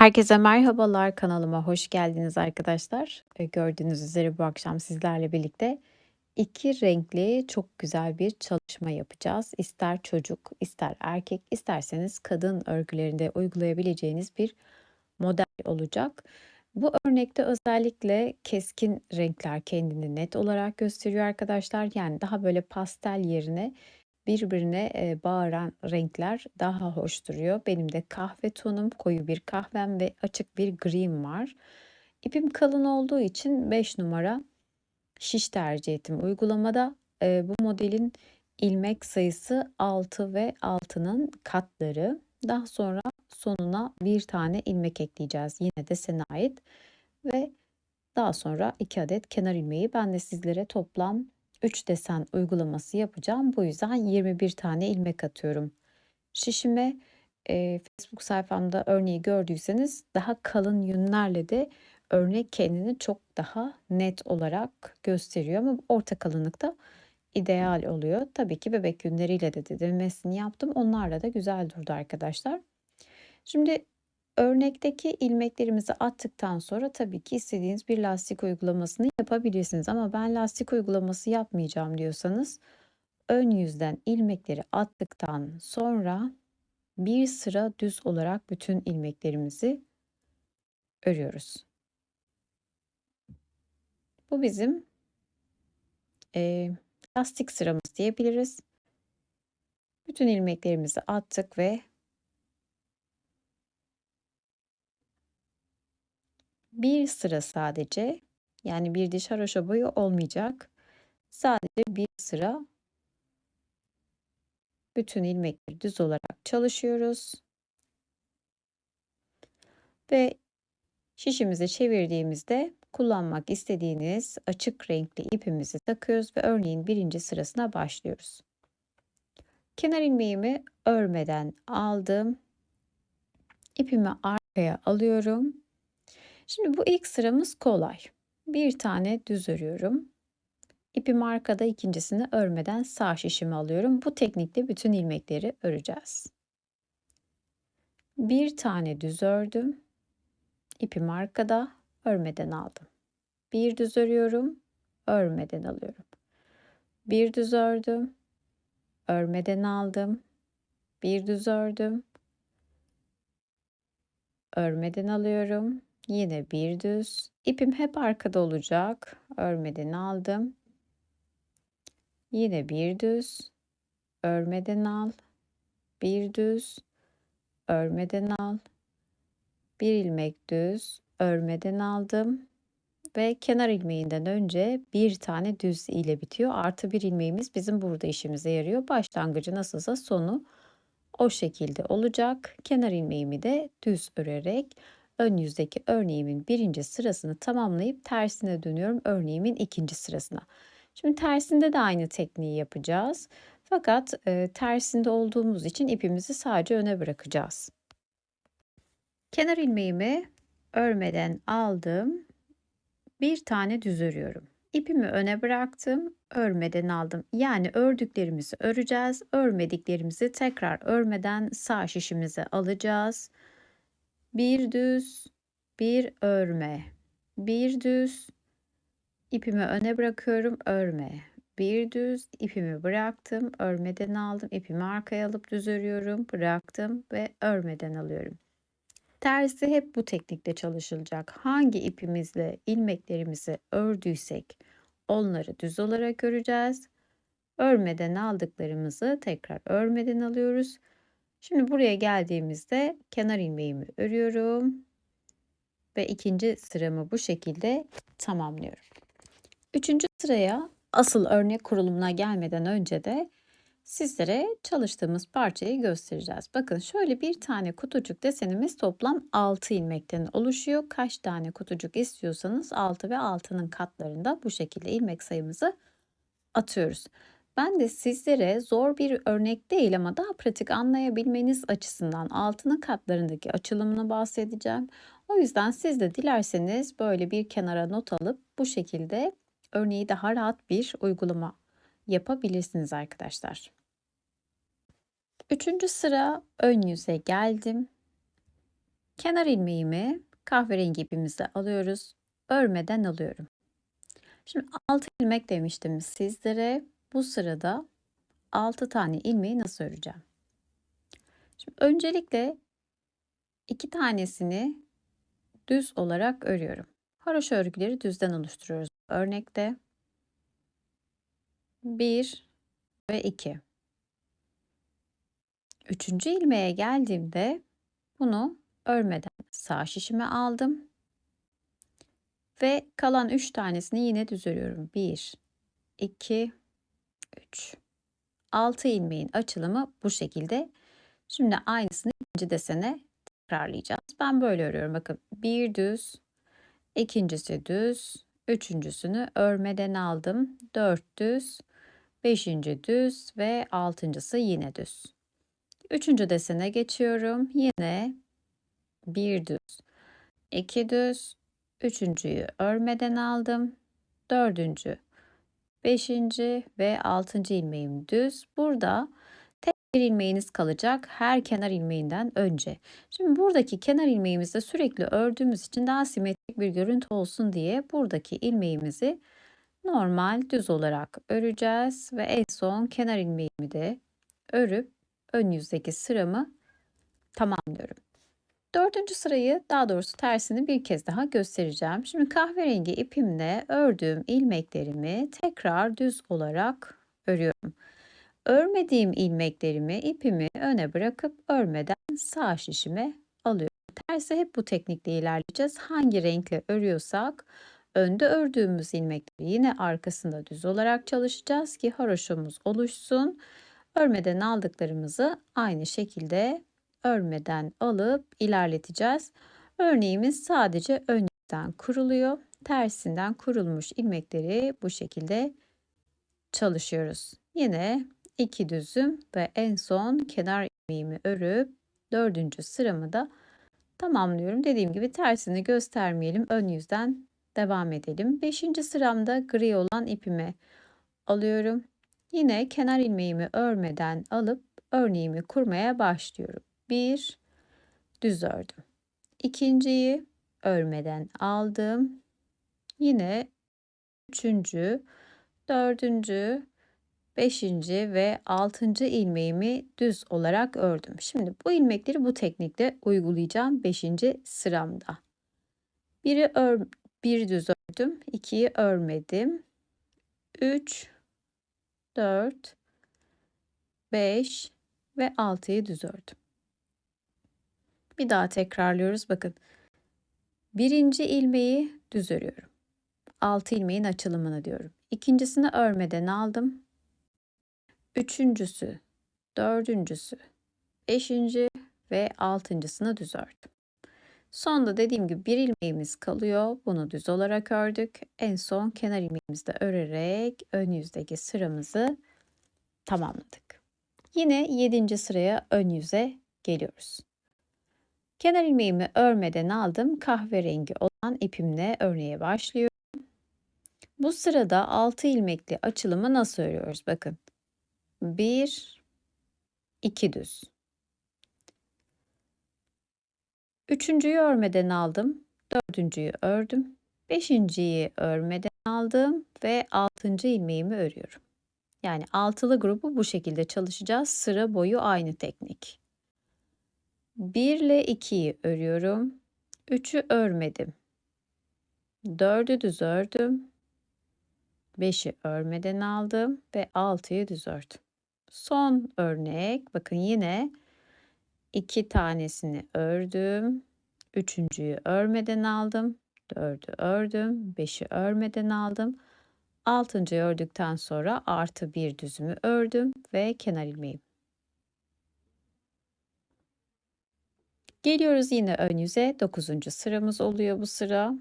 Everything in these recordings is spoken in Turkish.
Herkese merhabalar, kanalıma hoş geldiniz arkadaşlar. Eee, gördüğünüz üzere bu akşam sizlerle birlikte 2 renkli çok güzel bir çalışma yapacağız. İster çocuk, ister erkek, isterseniz kadın örgülerinde uygulayabileceğiniz bir model olacak. Bu örnekte özellikle keskin renkler kendini net olarak gösteriyor arkadaşlar. Yani daha böyle pastel yerine birbirine, bağıran renkler daha hoş duruyor. Benim de kahve tonum, koyu bir kahvem ve açık bir grim var. İpim kalın olduğu için 5 numara şiş tercih ettim uygulamada. Bu modelin ilmek sayısı 6 ve 6'nın katları. Daha sonra sonuna bir tane ilmek ekleyeceğiz. Yine desene ait ve daha sonra 2 adet kenar ilmeği. Ben de sizlere toplam 3 desen uygulaması yapacağım. Bu yüzden 21 tane ilmek atıyorum. Şişime eee, Facebook sayfamda örneği gördüyseniz daha kalın yünlerle de örnek kendini çok daha net olarak gösteriyor ama orta kalınlıkta ideal oluyor. Tabii ki bebek yünleriyle de denemesini yaptım. Onlarla da güzel durdu arkadaşlar. Şimdi örnekteki ilmeklerimizi attıktan sonra tabii ki istediğiniz bir lastik uygulamasını yapabilirsiniz. Ama ben lastik uygulaması yapmayacağım diyorsanız ön yüzden ilmekleri attıktan sonra bir sıra düz olarak bütün ilmeklerimizi örüyoruz. Bu bizim eee, lastik sıramız diyebiliriz. Bütün ilmeklerimizi attık ve bir sıra sadece yani bir diş haroşa boyu olmayacak. Sadece bir sıra bütün ilmekleri düz olarak çalışıyoruz. Ve şişimizi çevirdiğimizde kullanmak istediğiniz açık renkli ipimizi takıyoruz ve örneğin birinci sırasına başlıyoruz. Kenar ilmeğimi örmeden aldım. İpimi arkaya alıyorum. Şimdi bu ilk sıramız kolay. Bir tane düz örüyorum. İpim arkada ikincisini örmeden sağ şişimi alıyorum. Bu teknikle bütün ilmekleri öreceğiz. Bir tane düz ördüm. İpim arkada, örmeden aldım. Bir düz örüyorum, örmeden alıyorum. Bir düz ördüm, örmeden aldım. Bir düz ördüm, örmeden alıyorum. Yine bir düz. İpim hep arkada olacak. Örmeden aldım. Yine bir düz. Örmeden al. Bir düz. Örmeden al. Bir ilmek düz. Örmeden aldım. Ve kenar ilmeğinden önce bir tane düz ile bitiyor. Artı bir ilmeğimiz bizim burada işimize yarıyor. Başlangıcı nasılsa sonu o şekilde olacak. Kenar ilmeğimi de düz örerek ön yüzdeki örneğimin birinci sırasını tamamlayıp tersine dönüyorum örneğimin ikinci sırasına. Şimdi tersinde de aynı tekniği yapacağız. Fakat e, tersinde olduğumuz için ipimizi sadece öne bırakacağız. Kenar ilmeğimi örmeden aldım. Bir tane düz örüyorum. İpimi öne bıraktım, örmeden aldım. Yani ördüklerimizi öreceğiz. Örmediklerimizi tekrar örmeden sağ şişimize alacağız. Bir düz, bir örme. Bir düz, ipimi öne bırakıyorum, örme. Bir düz, ipimi bıraktım, örmeden aldım. İpimi arkaya alıp düz örüyorum, bıraktım ve örmeden alıyorum. Tersi hep bu teknikte çalışılacak. Hangi ipimizle ilmeklerimizi ördüysek onları düz olarak öreceğiz. Örmeden aldıklarımızı tekrar örmeden alıyoruz. Şimdi buraya geldiğimizde kenar ilmeğimi örüyorum ve ikinci sıramı bu şekilde tamamlıyorum. Üçüncü sıraya asıl örnek kurulumuna gelmeden önce de sizlere çalıştığımız parçayı göstereceğiz. Bakın şöyle bir tane kutucuk desenimiz toplam 6 ilmekten oluşuyor. Kaç tane kutucuk istiyorsanız 6 ve 6'nın katlarında bu şekilde ilmek sayımızı atıyoruz. Ben de sizlere zor bir örnek değil ama daha pratik anlayabilmeniz açısından altının katlarındaki açılımını bahsedeceğim. O yüzden siz de dilerseniz böyle bir kenara not alıp bu şekilde örneği daha rahat bir uygulama yapabilirsiniz arkadaşlar. Üçüncü sıra ön yüze geldim. Kenar ilmeğimi kahverengi ipimizle alıyoruz. Örmeden alıyorum. Şimdi 6 ilmek demiştim sizlere. Bu sırada 6 tane ilmeği nasıl öreceğim? Şimdi öncelikle 2 tanesini düz olarak örüyorum. Haroşa örgüleri düzden oluşturuyoruz. Örnekte 1 ve 2. Üçüncü ilmeğe geldiğimde bunu örmeden sağ şişime aldım. Ve kalan 3 tanesini yine düz örüyorum. 1, 2, 3. 6 ilmeğin açılımı bu şekilde. Şimdi aynısını ikinci desene tekrarlayacağız. Ben böyle örüyorum. Bakın bir düz, ikincisi düz, üçüncüsünü örmeden aldım. Dört düz, beşinci düz ve altıncısı yine düz. Üçüncü desene geçiyorum. Yine bir düz, iki düz, üçüncüyü örmeden aldım. Dördüncü, beşinci ve altıncı ilmeğim düz. Burada tek bir ilmeğiniz kalacak her kenar ilmeğinden önce. Şimdi buradaki kenar ilmeğimizde sürekli ördüğümüz için daha simetrik bir görüntü olsun diye buradaki ilmeğimizi normal düz olarak öreceğiz ve en son kenar ilmeğimi de örüp ön yüzdeki sıramı tamamlıyorum. Dördüncü sırayı daha doğrusu tersini bir kez daha göstereceğim. Şimdi kahverengi ipimle ördüğüm ilmeklerimi tekrar düz olarak örüyorum. Örmediğim ilmeklerimi ipimi öne bırakıp örmeden sağ şişime alıyorum. Tersi hep bu teknikle ilerleyeceğiz. Hangi renkle örüyorsak önde ördüğümüz ilmekleri yine arkasında düz olarak çalışacağız ki haroşamız oluşsun. Örmeden aldıklarımızı aynı şekilde örmeden alıp ilerleteceğiz. Örneğimiz sadece ön yüzden kuruluyor. Tersinden kurulmuş ilmekleri bu şekilde çalışıyoruz. Yine iki düzüm ve en son kenar ilmeğimi örüp dördüncü sıramı da tamamlıyorum. Dediğim gibi tersini göstermeyelim. Ön yüzden devam edelim. Beşinci sıramda gri olan ipimi alıyorum. Yine kenar ilmeğimi örmeden alıp örneğimi kurmaya başlıyorum. Bir düz ördüm. İkinciyi örmeden aldım. Yine üçüncü, dördüncü, beşinci ve altıncı ilmeğimi düz olarak ördüm. Şimdi bu ilmekleri bu teknikle uygulayacağım beşinci sıramda. Biri ör, bir düz ördüm, ikiyi örmedim. Üç, dört, beş ve 6'yı düz ördüm. Bir daha tekrarlıyoruz. Bakın. Birinci ilmeği düz örüyorum. 6 ilmeğin açılımını diyorum. İkincisini örmeden aldım. Üçüncüsü, dördüncüsü, beşinci ve altıncısını düz ördüm. Sonda dediğim gibi bir ilmeğimiz kalıyor. Bunu düz olarak ördük. En son kenar ilmeğimizi de örerek ön yüzdeki sıramızı tamamladık. Yine 7. sıraya ön yüze geliyoruz. Kenar ilmeğimi örmeden aldım. Kahverengi olan ipimle örneğe başlıyorum. Bu sırada 6 ilmekli açılımı nasıl örüyoruz? Bakın. 1 2 düz. Üçüncüyü örmeden aldım. Dördüncüyü ördüm. Beşinciyi örmeden aldım ve altıncı ilmeğimi örüyorum. Yani altılı grubu bu şekilde çalışacağız. Sıra boyu aynı teknik. 1 ile 2'yi örüyorum. 3'ü örmedim. 4'ü düz ördüm. 5'i örmeden aldım ve 6'yı düz ördüm. Son örnek bakın yine iki tanesini ördüm. Üçüncüyü örmeden aldım. Dördü ördüm. Beşi örmeden aldım. Altıncıyı ördükten sonra artı bir düzümü ördüm ve kenar ilmeğim. Geliyoruz yine ön yüze. Dokuzuncu sıramız oluyor bu sıra.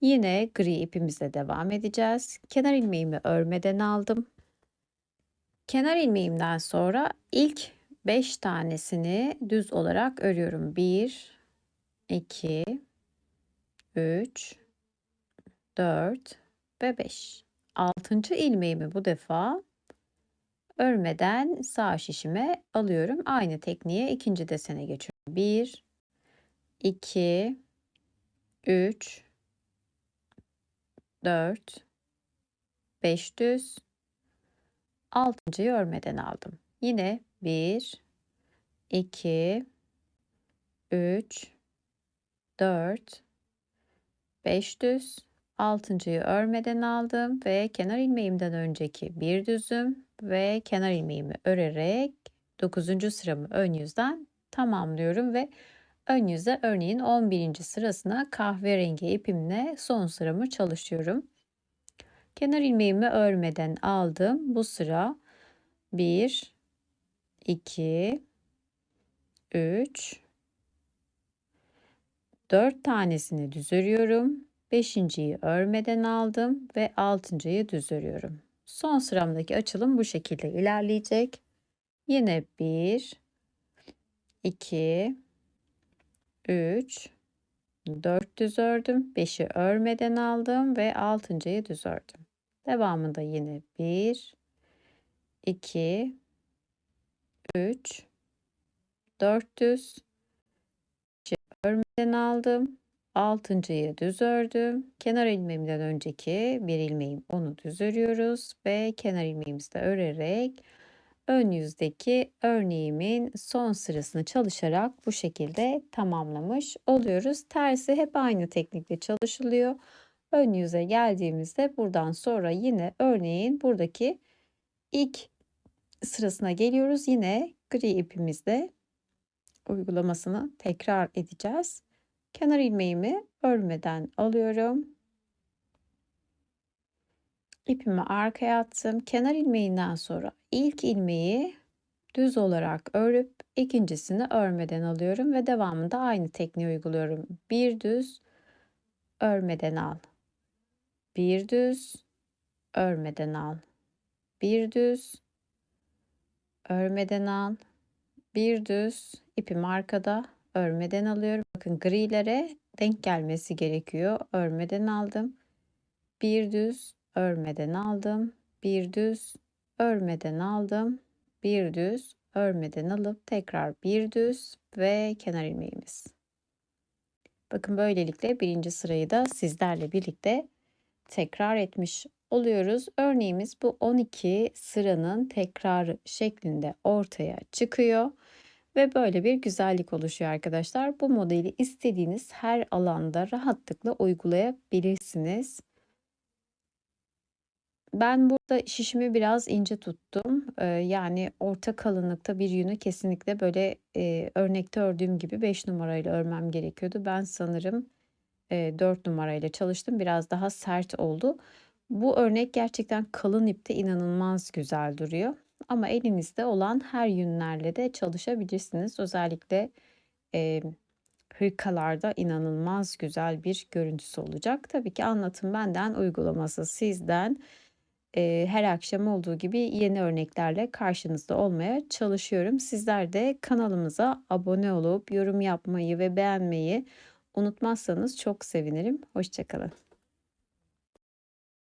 Yine gri ipimizle devam edeceğiz. Kenar ilmeğimi örmeden aldım. Kenar ilmeğimden sonra ilk 5 tanesini düz olarak örüyorum. 1 2 3 4 ve 5. 6. ilmeğimi bu defa örmeden sağ şişime alıyorum. Aynı tekniğe ikinci desene geçiyorum. 1 2 3 4 5 düz 6.'yı örmeden aldım. Yine 1 2 3 4 5 düz 6.'yı örmeden aldım ve kenar ilmeğimden önceki bir düzüm ve kenar ilmeğimi örerek 9. sıramı ön yüzden tamamlıyorum ve ön yüzde örneğin 11. sırasına kahverengi ipimle son sıramı çalışıyorum. Kenar ilmeğimi örmeden aldım. Bu sıra 1 2 3 4 tanesini düz örüyorum. 5.'yi örmeden aldım ve 6.'yı düz örüyorum. Son sıramdaki açılım bu şekilde ilerleyecek. Yine 1 2 3 4 düz ördüm. 5'i örmeden aldım ve 6.'yı düz ördüm. Devamında yine 1 2 3 4 düz örmeden aldım. 6.'yı düz ördüm. Kenar ilmeğimden önceki bir ilmeğim onu düz örüyoruz ve kenar ilmeğimizi de örerek ön yüzdeki örneğimin son sırasını çalışarak bu şekilde tamamlamış oluyoruz. Tersi hep aynı teknikle çalışılıyor. Ön yüze geldiğimizde buradan sonra yine örneğin buradaki ilk sırasına geliyoruz. Yine gri ipimizle uygulamasını tekrar edeceğiz. Kenar ilmeğimi örmeden alıyorum. İpimi arkaya attım. Kenar ilmeğinden sonra ilk ilmeği düz olarak örüp ikincisini örmeden alıyorum ve devamında aynı tekniği uyguluyorum. Bir düz örmeden al. Bir düz örmeden al. Bir düz örmeden al. Bir düz ipim arkada örmeden alıyorum. Bakın grilere denk gelmesi gerekiyor. Örmeden aldım. Bir düz örmeden aldım. Bir düz örmeden aldım. Bir düz örmeden alıp tekrar bir düz ve kenar ilmeğimiz. Bakın böylelikle birinci sırayı da sizlerle birlikte tekrar etmiş oluyoruz. Örneğimiz bu 12 sıranın tekrarı şeklinde ortaya çıkıyor. Ve böyle bir güzellik oluşuyor arkadaşlar. Bu modeli istediğiniz her alanda rahatlıkla uygulayabilirsiniz. Ben burada şişimi biraz ince tuttum. Ee, yani orta kalınlıkta bir yünü kesinlikle böyle e, örnekte ördüğüm gibi 5 numarayla örmem gerekiyordu. Ben sanırım e, 4 numarayla çalıştım. Biraz daha sert oldu. Bu örnek gerçekten kalın ipte inanılmaz güzel duruyor. Ama elinizde olan her yünlerle de çalışabilirsiniz. Özellikle e, hırkalarda inanılmaz güzel bir görüntüsü olacak. Tabii ki anlatım benden, uygulaması sizden. E, her akşam olduğu gibi yeni örneklerle karşınızda olmaya çalışıyorum. Sizler de kanalımıza abone olup yorum yapmayı ve beğenmeyi unutmazsanız çok sevinirim. Hoşçakalın.